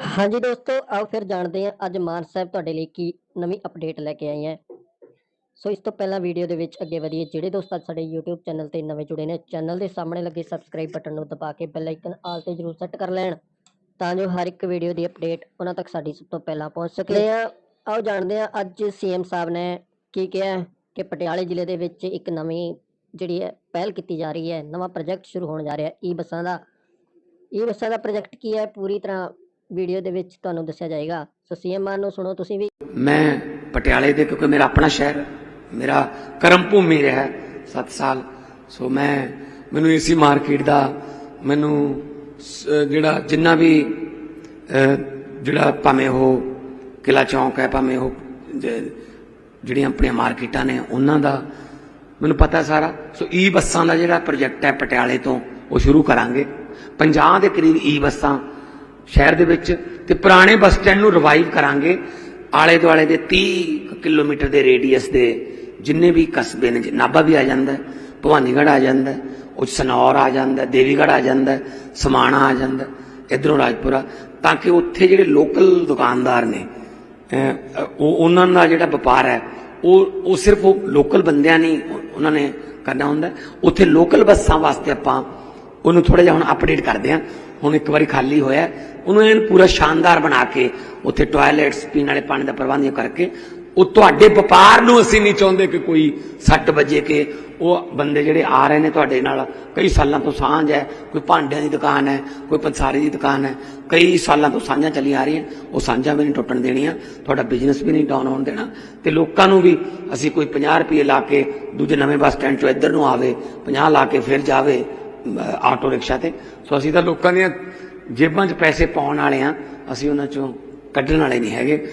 ਹਾਂਜੀ ਦੋਸਤੋ, ਆਓ ਫਿਰ ਜਾਣਦੇ ਹਾਂ ਅੱਜ ਮਾਨ ਸਾਹਿਬ ਤੁਹਾਡੇ ਲਈ ਕੀ ਨਵੀਂ ਅਪਡੇਟ ਲੈ ਕੇ ਆਈ ਹੈ। ਸੋ ਇਸ ਤੋਂ ਪਹਿਲਾਂ ਵੀਡੀਓ ਦੇ ਵਿੱਚ ਅੱਗੇ ਵਧੀਏ, ਜਿਹੜੇ ਦੋਸਤ ਅੱਜ ਸਾਡੇ YouTube ਚੈਨਲ ਤੇ ਨਵੇਂ ਜੁੜੇ ਨੇ ਚੈਨਲ ਦੇ ਸਾਹਮਣੇ ਲੱਗੇ ਸਬਸਕ੍ਰਾਈਬ ਬਟਨ ਨੂੰ ਦਬਾ ਕੇ ਬੈਲ ਆਈਕਨ ਆਲ ਤੇ ਜਰੂਰ ਸੈੱਟ ਕਰ ਲੈਣ, ਤਾਂ ਜੋ ਹਰ ਇੱਕ ਵੀਡੀਓ ਦੀ ਅਪਡੇਟ ਉਹਨਾਂ ਤੱਕ ਸਾਡੀ ਸਭ ਤੋਂ ਪਹਿਲਾਂ ਪਹੁੰਚ ਸਕੇ। ਆਓ ਜਾਣਦੇ ਹਾਂ ਅੱਜ ਸੀਐਮ ਸਾਹਿਬ ਨੇ ਕੀ ਕਿਹਾ ਕਿ ਪਟਿਆਲੇ ਜ਼ਿਲ੍ਹੇ ਦੇ ਵਿੱਚ ਇੱਕ ਨਵੀਂ ਜਿਹੜੀ ਹੈ ਪਹਿਲ ਕੀਤੀ ਜਾ ਰਹੀ ਹੈ, ਨਵਾਂ ਪ੍ਰੋਜੈਕਟ ਸ਼ੁਰੂ ਹੋਣ ਜਾ ਰਿਹਾ ਈ ਬੱਸਾਂ ਦਾ। ਈ ਬੱਸਾਂ ਦਾ ਪ੍ਰੋਜੈਕਟ ਕੀ ਹੈ? ਪੂਰੀ ਤਰ੍ਹਾਂ ਵੀਡੀਓ ਦੇ ਵਿੱਚ ਤੁਹਾਨੂੰ ਦੱਸਿਆ ਜਾਏਗਾ। ਸੋ ਸੀਐਮ ਮਾਨ ਨੂੰ ਸੁਣੋ ਤੁਸੀਂ ਵੀ। ਮੈਂ ਪਟਿਆਲੇ ਦੇ, ਕਿਉਂਕਿ ਮੇਰਾ ਆਪਣਾ ਸ਼ਹਿਰ, ਮੇਰਾ ਕਰਮ ਭੂਮੀ ਰਿਹਾ 7 ਸਾਲ। ਸੋ ਮੈਂ, ਮੈਨੂੰ ਇਸੀ ਮਾਰਕੀਟ ਦਾ, ਮੈਨੂੰ ਜਿਹੜਾ ਜਿੰਨਾ ਵੀ ਜਿਹੜਾ ਭਾਵੇਂ ਉਹ ਕਿਲਾ ਚੌਂਕ ਹੈ, ਭਾਵੇਂ ਉਹ ਜਿਹੜੀਆਂ ਆਪਣੀਆਂ ਮਾਰਕੀਟਾਂ ਨੇ, ਉਹਨਾਂ ਦਾ ਮੈਨੂੰ ਪਤਾ ਸਾਰਾ। ਸੋ ਈ ਬੱਸਾਂ ਦਾ ਜਿਹੜਾ ਪ੍ਰੋਜੈਕਟ ਹੈ ਪਟਿਆਲੇ ਤੋਂ, ਉਹ ਸ਼ੁਰੂ ਕਰਾਂਗੇ। 50 ਦੇ ਕਰੀਬ ਈ ਬੱਸਾਂ ਸ਼ਹਿਰ ਦੇ ਵਿੱਚ ਤੇ ਪੁਰਾਣੇ ਬੱਸ ਸਟੈਂਡ ਨੂੰ ਰਿਵਾਈਵ ਕਰਾਂਗੇ। ਆਲੇ ਦੁਆਲੇ ਦੇ 30 ਕੁ ਕਿਲੋਮੀਟਰ ਦੇ ਰੇਡੀਅਸ ਦੇ ਜਿੰਨੇ ਵੀ ਕਸਬੇ ਨੇ ਨਾਭਾ ਵੀ ਆ ਜਾਂਦਾ ਹੈ, ਭਵਾਨੀਗੜ੍ਹ ਆ ਜਾਂਦਾ ਉਹ ਸਨੌਰ ਆ ਜਾਂਦਾ ਹੈ, ਦੇਵੀਗੜ੍ਹ ਆ ਜਾਂਦਾ ਸਮਾਣਾ ਆ ਜਾਂਦਾ ਹੈ, ਇੱਧਰੋਂ ਰਾਜਪੁਰਾ ਤਾਂ ਕਿ ਉੱਥੇ ਜਿਹੜੇ ਲੋਕਲ ਦੁਕਾਨਦਾਰ ਨੇ ਉਹ ਉਹਨਾਂ ਦਾ ਜਿਹੜਾ ਵਪਾਰ ਹੈ ਉਹ ਉਹ ਸਿਰਫ ਉਹ ਲੋਕਲ ਬੰਦਿਆਂ ਨਹੀਂ ਉਹਨਾਂ ਨੇ ਕਰਨਾ ਹੁੰਦਾ। ਉੱਥੇ ਲੋਕਲ ਬੱਸਾਂ ਵਾਸਤੇ ਆਪਾਂ ਉਹਨੂੰ ਥੋੜਾ ਜਿਹਾ ਹੁਣ ਅਪਡੇਟ ਕਰਦੇ ਹਾਂ। ਹੁਣ ਇੱਕ ਵਾਰੀ ਖਾਲੀ ਹੋਇਆ ਉਹਨੂੰ ਐਨ ਪੂਰਾ ਸ਼ਾਨਦਾਰ ਬਣਾ ਕੇ ਉੱਥੇ ਟਾਇਲਟਸ ਪੀਣ ਵਾਲੇ ਪਾਣੀ ਦਾ ਪ੍ਰਬੰਧ ਕਰਕੇ ਉਹ ਤੁਹਾਡੇ ਵਪਾਰ ਨੂੰ ਅਸੀਂ ਨਹੀਂ ਚਾਹੁੰਦੇ ਕਿ ਕੋਈ ਸੱਟ ਵੱਜੇ ਕਿ ਉਹ ਬੰਦੇ ਜਿਹੜੇ ਆ ਰਹੇ ਨੇ ਤੁਹਾਡੇ ਨਾਲ, ਕਈ ਸਾਲਾਂ ਤੋਂ ਸਾਂਝ ਹੈ, ਕੋਈ ਭਾਂਡਿਆਂ ਦੀ ਦੁਕਾਨ ਹੈ, ਕੋਈ ਪੰਸਾਰੀ ਦੀ ਦੁਕਾਨ ਹੈ, ਕਈ ਸਾਲਾਂ ਤੋਂ ਸਾਂਝਾਂ ਚੱਲੀ ਆ ਰਹੀਆਂ, ਉਹ ਸਾਂਝਾਂ ਵੀ ਨਹੀਂ ਟੁੱਟਣ ਦੇਣੀਆਂ, ਤੁਹਾਡਾ ਬਿਜ਼ਨਸ ਵੀ ਨਹੀਂ ਡਾਊਨ ਹੋਣ ਦੇਣਾ। ਤੇ ਲੋਕਾਂ ਨੂੰ ਵੀ ਅਸੀਂ ਕੋਈ 50 ਰੁਪਏ ਲਾ ਕੇ ਦੂਜੇ ਨਵੇਂ ਬੱਸ ਸਟੈਂਡ ਚੋਂ ਇੱਧਰ ਨੂੰ ਆਵੇ 50 ਲਾ ਕੇ ਫਿਰ ਜਾਵੇ ਆਟੋ ਰਿਕਸ਼ਾ ਤੇ। ਸੋ ਅਸੀਂ ਤਾਂ ਲੋਕਾਂ ਦੀਆਂ ਜੇਬਾਂ 'ਚ ਪੈਸੇ ਪਾਉਣ ਵਾਲੇ ਆ ਅਸੀਂ ਉਹਨਾਂ 'ਚੋਂ ਕੱਢਣ ਵਾਲੇ ਨਹੀਂ ਹੈਗੇ।